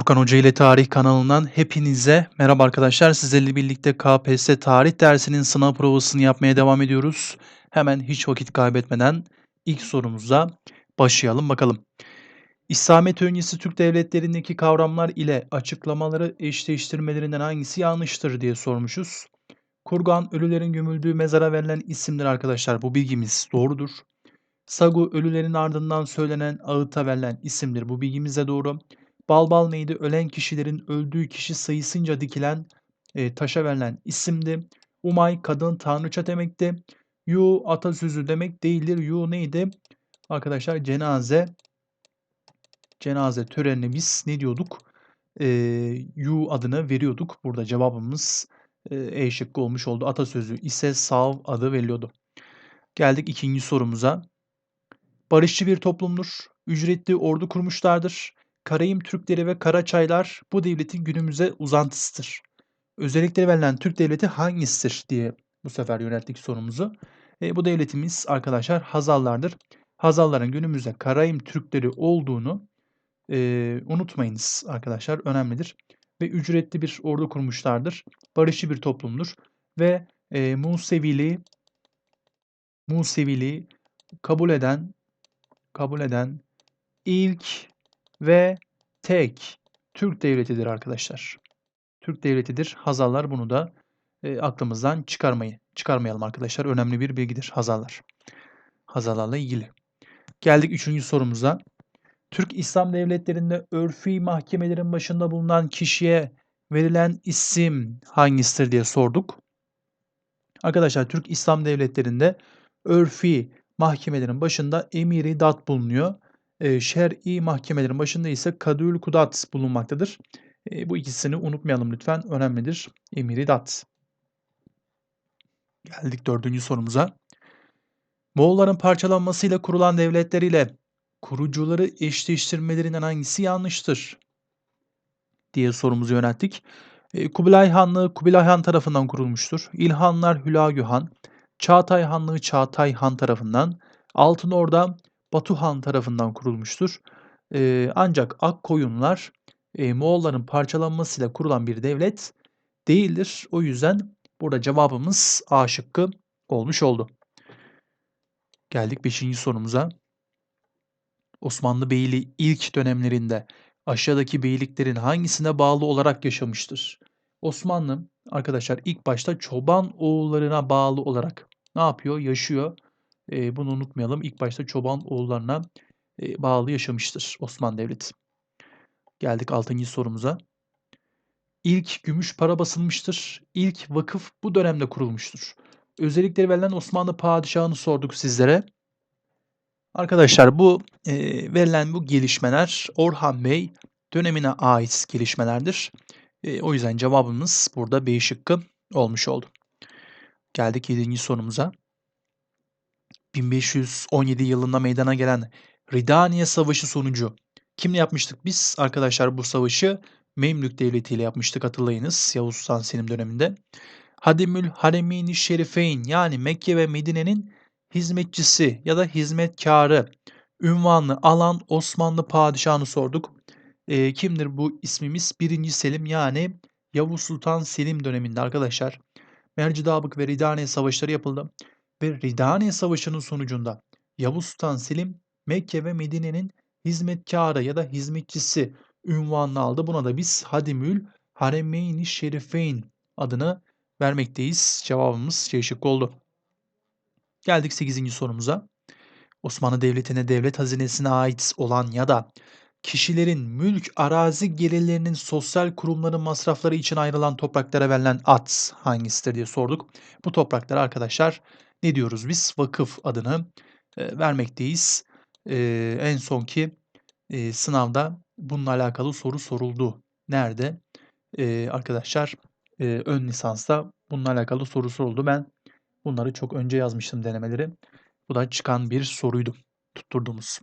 Furkan Hoca ile Tarih kanalından hepinize merhaba arkadaşlar. Sizlerle birlikte KPSS tarih dersinin sınav provasını yapmaya devam ediyoruz. Hemen hiç vakit kaybetmeden ilk sorumuza başlayalım bakalım. İslamiyet öncesi Türk devletlerindeki kavramlar ile açıklamaları eşleştirmelerinden hangisi yanlıştır diye sormuşuz. Kurgan ölülerin gömüldüğü mezara verilen isimdir arkadaşlar. Bu bilgimiz doğrudur. Sagu ölülerin ardından söylenen ağıta verilen isimdir. Bu bilgimiz de doğru. Balbal neydi? Ölen kişilerin öldüğü kişi sayısınca dikilen e, taşa verilen isimdi. Umay kadın tanrıça demekti. Yu atasözü demek değildir. Yu neydi? Arkadaşlar cenaze cenaze törenine biz ne diyorduk? E, yu adını veriyorduk. Burada cevabımız e, E şıkkı olmuş oldu. Atasözü ise sav adı veriliyordu. Geldik ikinci sorumuza. Barışçı bir toplumdur. Ücretli ordu kurmuşlardır. Karayim Türkleri ve Karaçaylar bu devletin günümüze uzantısıdır. Özellikleri verilen Türk devleti hangisidir diye bu sefer yönelttik sorumuzu. E, bu devletimiz arkadaşlar Hazallardır. Hazalların günümüzde Karayim Türkleri olduğunu e, unutmayınız arkadaşlar önemlidir. Ve ücretli bir ordu kurmuşlardır. Barışçı bir toplumdur. Ve e, Museviliği Museviliği kabul eden kabul eden ilk ve tek Türk devletidir arkadaşlar. Türk devletidir. Hazarlar bunu da e, aklımızdan çıkarmayı çıkarmayalım arkadaşlar. Önemli bir bilgidir Hazarlar. Hazarlarla ilgili. Geldik üçüncü sorumuza. Türk İslam devletlerinde örfi mahkemelerin başında bulunan kişiye verilen isim hangisidir diye sorduk. Arkadaşlar Türk İslam devletlerinde örfi mahkemelerin başında emiri dat bulunuyor e, şer'i mahkemelerin başında ise kadül kudat bulunmaktadır. Bu ikisini unutmayalım lütfen. Önemlidir. Emiri dat. Geldik dördüncü sorumuza. Moğolların parçalanmasıyla kurulan devletler ile kurucuları eşleştirmelerinden hangisi yanlıştır? diye sorumuzu yönelttik. Kubilay Hanlığı Kubilay Han tarafından kurulmuştur. İlhanlar Hülagü Han, Çağatay Hanlığı Çağatay Han tarafından, Altın Orda Batuhan tarafından kurulmuştur. E, ancak Akkoyunlar e, Moğolların parçalanmasıyla kurulan bir devlet değildir. O yüzden burada cevabımız A şıkkı olmuş oldu. Geldik 5. sorumuza. Osmanlı Beyliği ilk dönemlerinde aşağıdaki beyliklerin hangisine bağlı olarak yaşamıştır? Osmanlı arkadaşlar ilk başta çoban oğullarına bağlı olarak ne yapıyor? Yaşıyor e, bunu unutmayalım. İlk başta çoban oğullarına e, bağlı yaşamıştır Osmanlı Devleti. Geldik 6. sorumuza. İlk gümüş para basılmıştır. İlk vakıf bu dönemde kurulmuştur. Özellikleri verilen Osmanlı padişahını sorduk sizlere. Arkadaşlar bu e, verilen bu gelişmeler Orhan Bey dönemine ait gelişmelerdir. E, o yüzden cevabımız burada B şıkkı olmuş oldu. Geldik 7. sorumuza. 1517 yılında meydana gelen Ridaniye Savaşı sonucu kimle yapmıştık biz arkadaşlar bu savaşı? Memlük Devleti ile yapmıştık hatırlayınız Yavuz Sultan Selim döneminde. Hadimül Haremini Şerifeyn yani Mekke ve Medine'nin hizmetçisi ya da hizmetkarı ünvanını alan Osmanlı padişahını sorduk. E, kimdir bu ismimiz? 1. Selim yani Yavuz Sultan Selim döneminde arkadaşlar. Mercidabık ve Ridaniye savaşları yapıldı ve Ridaniye Savaşı'nın sonucunda Yavuz Sultan Selim Mekke ve Medine'nin hizmetkarı ya da hizmetçisi ünvanını aldı. Buna da biz Hadimül Haremeyni Şerifeyn adını vermekteyiz. Cevabımız C oldu. Geldik 8. sorumuza. Osmanlı Devleti'ne devlet hazinesine ait olan ya da kişilerin mülk arazi gelirlerinin sosyal kurumların masrafları için ayrılan topraklara verilen at hangisidir diye sorduk. Bu topraklar arkadaşlar ne diyoruz biz? Vakıf adını e, vermekteyiz. E, en son ki e, sınavda bununla alakalı soru soruldu. Nerede? E, arkadaşlar e, ön lisansta bununla alakalı soru soruldu. Ben bunları çok önce yazmıştım denemeleri. Bu da çıkan bir soruydu tutturduğumuz.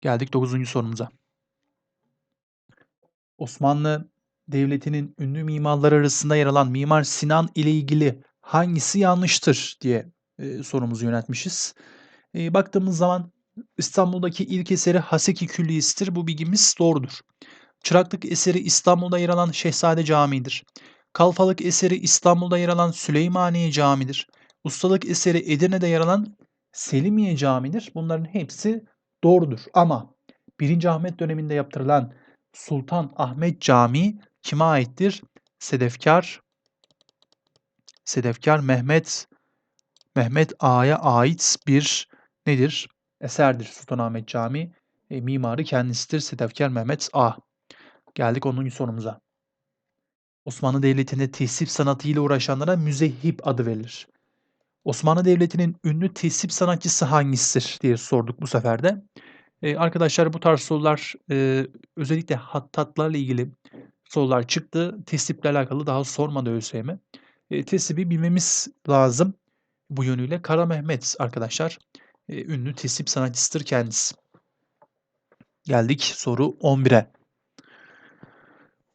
Geldik 9. sorumuza. Osmanlı Devleti'nin ünlü mimarlar arasında yer alan Mimar Sinan ile ilgili hangisi yanlıştır diye e, sorumuzu yöneltmişiz. E, baktığımız zaman İstanbul'daki ilk eseri Haseki Külliyesi'dir. Bu bilgimiz doğrudur. Çıraklık eseri İstanbul'da yer alan Şehzade Camii'dir. Kalfalık eseri İstanbul'da yer alan Süleymaniye Camii'dir. Ustalık eseri Edirne'de yer alan Selimiye Camii'dir. Bunların hepsi doğrudur. Ama 1. Ahmet döneminde yaptırılan Sultan Ahmet Camii kime aittir? Sedefkar Sedefkar Mehmet Mehmet Ağa'ya ait bir nedir? Eserdir Sultanahmet Camii. E, mimarı kendisidir Sedefkar Mehmet Ağa. Geldik 10. sorumuza. Osmanlı Devleti'nde tesip sanatıyla uğraşanlara müzehip adı verilir. Osmanlı Devleti'nin ünlü tesip sanatçısı hangisidir diye sorduk bu sefer de. Ee, arkadaşlar bu tarz sorular e, özellikle hattatlarla ilgili sorular çıktı. Tesiple alakalı daha sormadı ÖSYM. E, tesibi bilmemiz lazım bu yönüyle. Kara Mehmet arkadaşlar e, ünlü tesip sanatçısıdır kendisi. Geldik soru 11'e.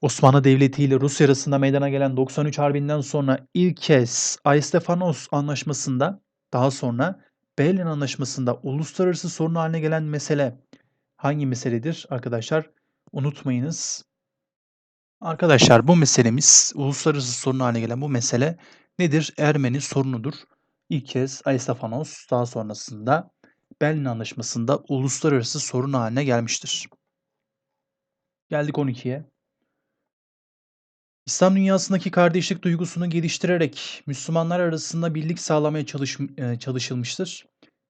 Osmanlı Devleti ile Rusya arasında meydana gelen 93 Harbi'nden sonra ilk kez Aystefanos Anlaşması'nda daha sonra Berlin Anlaşması'nda uluslararası sorun haline gelen mesele hangi meseledir arkadaşlar? Unutmayınız. Arkadaşlar bu meselemiz uluslararası sorun haline gelen bu mesele nedir? Ermeni sorunudur. İlk kez Aystefanos daha sonrasında Berlin Anlaşması'nda uluslararası sorun haline gelmiştir. Geldik 12'ye. İslam dünyasındaki kardeşlik duygusunu geliştirerek Müslümanlar arasında birlik sağlamaya çalış, e, çalışılmıştır.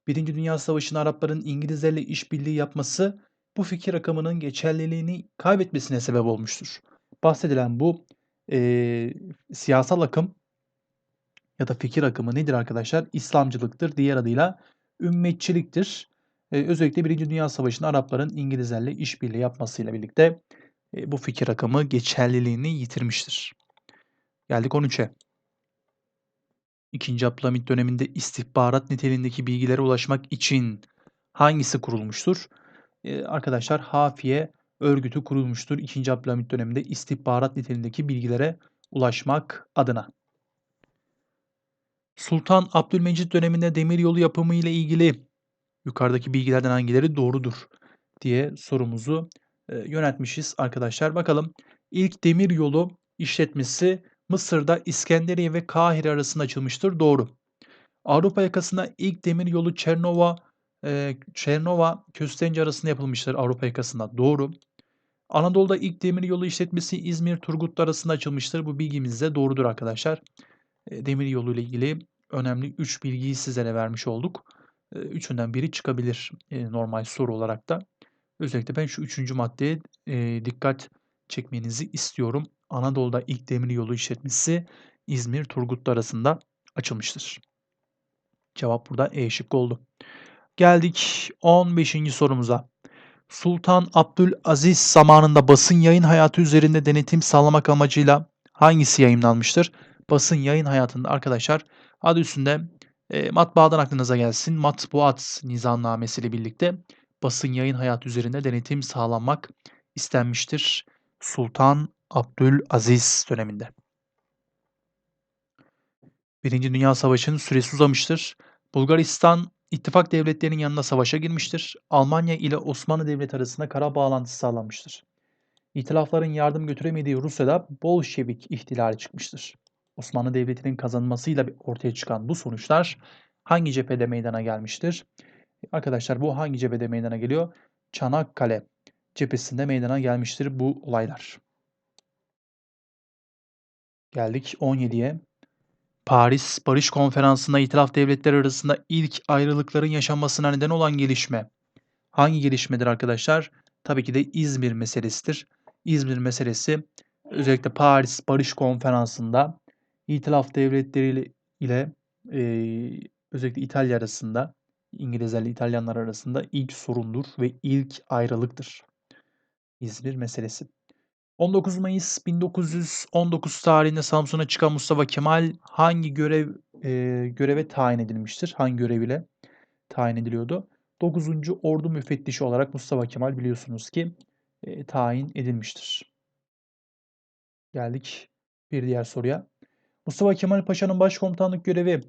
Birinci Dünya Savaşı'nda Arapların İngilizlerle işbirliği yapması bu fikir akımının geçerliliğini kaybetmesine sebep olmuştur. Bahsedilen bu e, siyasal akım ya da fikir akımı nedir arkadaşlar? İslamcılıktır. Diğer adıyla ümmetçiliktir. E, özellikle Birinci Dünya Savaşı'nda Arapların İngilizlerle işbirliği yapmasıyla birlikte e, bu fikir akımı geçerliliğini yitirmiştir. Geldik 13'e. İkinci Abdülhamit döneminde istihbarat niteliğindeki bilgilere ulaşmak için hangisi kurulmuştur? Ee, arkadaşlar Hafiye örgütü kurulmuştur. İkinci Abdülhamit döneminde istihbarat niteliğindeki bilgilere ulaşmak adına. Sultan Abdülmecit döneminde demiryolu yapımı ile ilgili yukarıdaki bilgilerden hangileri doğrudur diye sorumuzu e, yöneltmişiz arkadaşlar. Bakalım ilk demir yolu işletmesi Mısır'da İskenderiye ve Kahire arasında açılmıştır. Doğru. Avrupa yakasında ilk demir yolu Çernova e, Çernova Köstence arasında yapılmıştır Avrupa yakasında. Doğru. Anadolu'da ilk demir yolu işletmesi İzmir Turgut arasında açılmıştır. Bu bilgimiz de doğrudur arkadaşlar. Demir yolu ile ilgili önemli 3 bilgiyi sizlere vermiş olduk. Üçünden biri çıkabilir normal soru olarak da. Özellikle ben şu üçüncü maddeye dikkat çekmenizi istiyorum. Anadolu'da ilk demir yolu işletmesi İzmir Turgutlu arasında açılmıştır. Cevap burada E şıkkı oldu. Geldik 15. sorumuza. Sultan Abdülaziz zamanında basın yayın hayatı üzerinde denetim sağlamak amacıyla hangisi yayınlanmıştır? Basın yayın hayatında arkadaşlar adı üstünde e, matbaadan aklınıza gelsin. Matbuat nizamnamesi ile birlikte basın yayın hayatı üzerinde denetim sağlanmak istenmiştir. Sultan Abdülaziz döneminde. Birinci Dünya Savaşı'nın süresi uzamıştır. Bulgaristan ittifak devletlerinin yanına savaşa girmiştir. Almanya ile Osmanlı Devleti arasında kara bağlantısı sağlanmıştır. İtilafların yardım götüremediği Rusya'da Bolşevik ihtilali çıkmıştır. Osmanlı Devleti'nin kazanmasıyla ortaya çıkan bu sonuçlar hangi cephede meydana gelmiştir? Arkadaşlar bu hangi cephede meydana geliyor? Çanakkale cephesinde meydana gelmiştir bu olaylar. Geldik 17'ye. Paris Barış Konferansı'nda itilaf devletleri arasında ilk ayrılıkların yaşanmasına neden olan gelişme. Hangi gelişmedir arkadaşlar? Tabii ki de İzmir meselesidir. İzmir meselesi özellikle Paris Barış Konferansı'nda itilaf devletleri ile e, özellikle İtalya arasında İngilizlerle İtalyanlar arasında ilk sorundur ve ilk ayrılıktır. İzmir meselesi. 19 Mayıs 1919 tarihinde Samsun'a çıkan Mustafa Kemal hangi görev e, göreve tayin edilmiştir? Hangi görev ile tayin ediliyordu? 9. Ordu Müfettişi olarak Mustafa Kemal biliyorsunuz ki e, tayin edilmiştir. Geldik bir diğer soruya. Mustafa Kemal Paşa'nın başkomutanlık görevi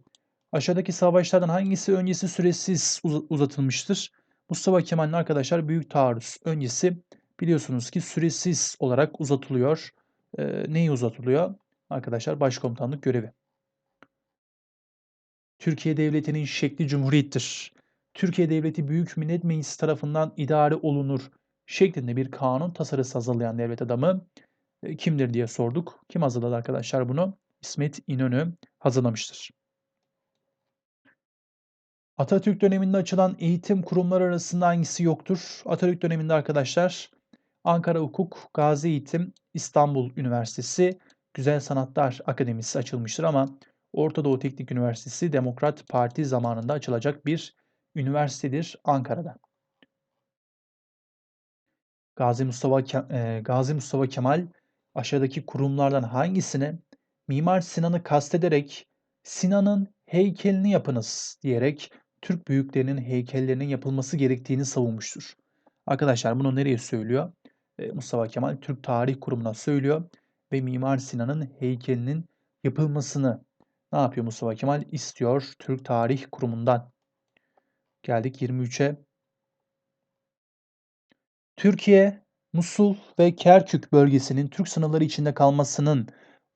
aşağıdaki savaşlardan hangisi öncesi süresiz uzatılmıştır? Mustafa Kemal'in arkadaşlar Büyük Taarruz öncesi biliyorsunuz ki süresiz olarak uzatılıyor. Eee, neyi uzatılıyor? Arkadaşlar başkomutanlık görevi. Türkiye Devleti'nin şekli cumhuriyettir. Türkiye Devleti Büyük Millet Meclisi tarafından idare olunur şeklinde bir kanun tasarısı hazırlayan devlet adamı e, kimdir diye sorduk. Kim hazırladı arkadaşlar bunu? İsmet İnönü hazırlamıştır. Atatürk döneminde açılan eğitim kurumları arasında hangisi yoktur? Atatürk döneminde arkadaşlar Ankara Hukuk, Gazi Eğitim, İstanbul Üniversitesi, Güzel Sanatlar Akademisi açılmıştır ama Orta Doğu Teknik Üniversitesi Demokrat Parti zamanında açılacak bir üniversitedir Ankara'da. Gazi Mustafa e, Gazi Mustafa Kemal aşağıdaki kurumlardan hangisine Mimar Sinan'ı kastederek Sinan'ın heykelini yapınız diyerek Türk büyüklerinin heykellerinin yapılması gerektiğini savunmuştur. Arkadaşlar bunu nereye söylüyor? E, Mustafa Kemal Türk Tarih Kurumu'na söylüyor ve Mimar Sinan'ın heykelinin yapılmasını ne yapıyor Mustafa Kemal? İstiyor Türk Tarih Kurumu'ndan. Geldik 23'e. Türkiye, Musul ve Kerkük bölgesinin Türk sınırları içinde kalmasının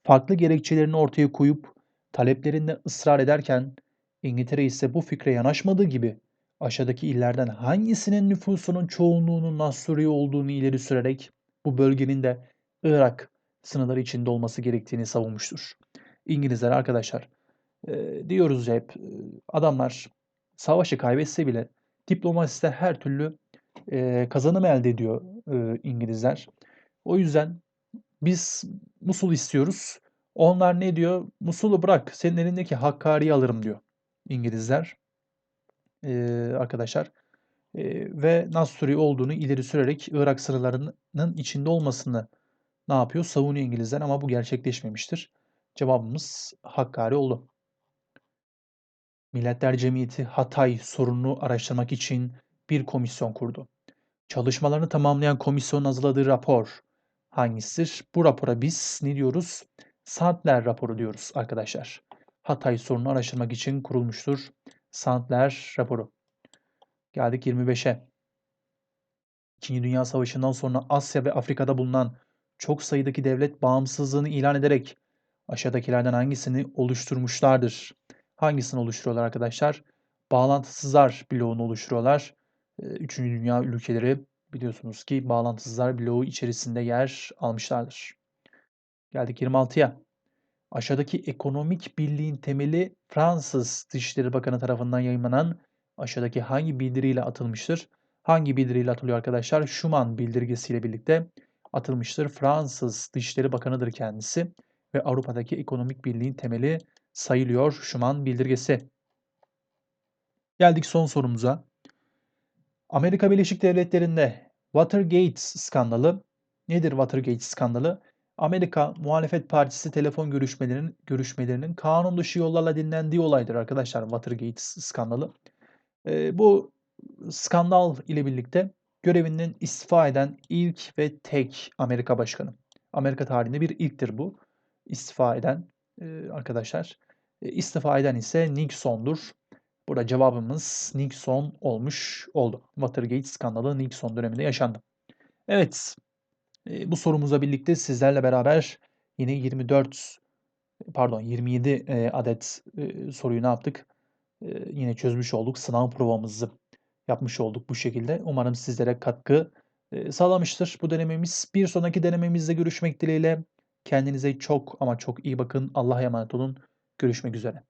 farklı gerekçelerini ortaya koyup taleplerinde ısrar ederken İngiltere ise bu fikre yanaşmadığı gibi aşağıdaki illerden hangisinin nüfusunun çoğunluğunun Nasuri olduğunu ileri sürerek bu bölgenin de Irak sınırları içinde olması gerektiğini savunmuştur. İngilizler arkadaşlar e, diyoruz hep adamlar savaşı kaybetse bile diplomaside her türlü kazanım elde ediyor İngilizler. O yüzden biz Musul istiyoruz. Onlar ne diyor? Musul'u bırak senin elindeki Hakkari'yi alırım diyor İngilizler. E, arkadaşlar e, ve Nasuri olduğunu ileri sürerek Irak sınırlarının içinde olmasını ne yapıyor? Savunuyor İngilizler ama bu gerçekleşmemiştir. Cevabımız Hakkari oldu. Milletler Cemiyeti Hatay sorununu araştırmak için bir komisyon kurdu. Çalışmalarını tamamlayan komisyonun hazırladığı rapor hangisidir? Bu rapora biz ne diyoruz? Sandler raporu diyoruz arkadaşlar. Hatay sorununu araştırmak için kurulmuştur. Sandler raporu. Geldik 25'e. İkinci Dünya Savaşı'ndan sonra Asya ve Afrika'da bulunan çok sayıdaki devlet bağımsızlığını ilan ederek aşağıdakilerden hangisini oluşturmuşlardır? Hangisini oluşturuyorlar arkadaşlar? Bağlantısızlar bloğunu oluşturuyorlar. Üçüncü Dünya ülkeleri biliyorsunuz ki bağlantısızlar bloğu içerisinde yer almışlardır. Geldik 26'ya. Aşağıdaki ekonomik birliğin temeli Fransız Dışişleri Bakanı tarafından yayınlanan aşağıdaki hangi bildiriyle atılmıştır? Hangi bildiriyle atılıyor arkadaşlar? Schuman bildirgesiyle birlikte atılmıştır. Fransız Dışişleri Bakanı'dır kendisi ve Avrupa'daki ekonomik birliğin temeli sayılıyor Schuman bildirgesi. Geldik son sorumuza. Amerika Birleşik Devletleri'nde Watergate skandalı nedir Watergate skandalı? Amerika Muhalefet Partisi telefon görüşmelerinin görüşmelerinin kanun dışı yollarla dinlendiği olaydır arkadaşlar Watergate skandalı. E, bu skandal ile birlikte görevinden istifa eden ilk ve tek Amerika Başkanı. Amerika tarihinde bir ilktir bu. İstifa eden e, arkadaşlar. E, istifa eden ise Nixon'dur. Burada cevabımız Nixon olmuş oldu. Watergate skandalı Nixon döneminde yaşandı. Evet, bu sorumuzla birlikte sizlerle beraber yine 24 pardon 27 adet soruyu ne yaptık? Yine çözmüş olduk. Sınav provamızı yapmış olduk bu şekilde. Umarım sizlere katkı sağlamıştır bu denememiz. Bir sonraki denememizde görüşmek dileğiyle. Kendinize çok ama çok iyi bakın. Allah'a emanet olun. Görüşmek üzere.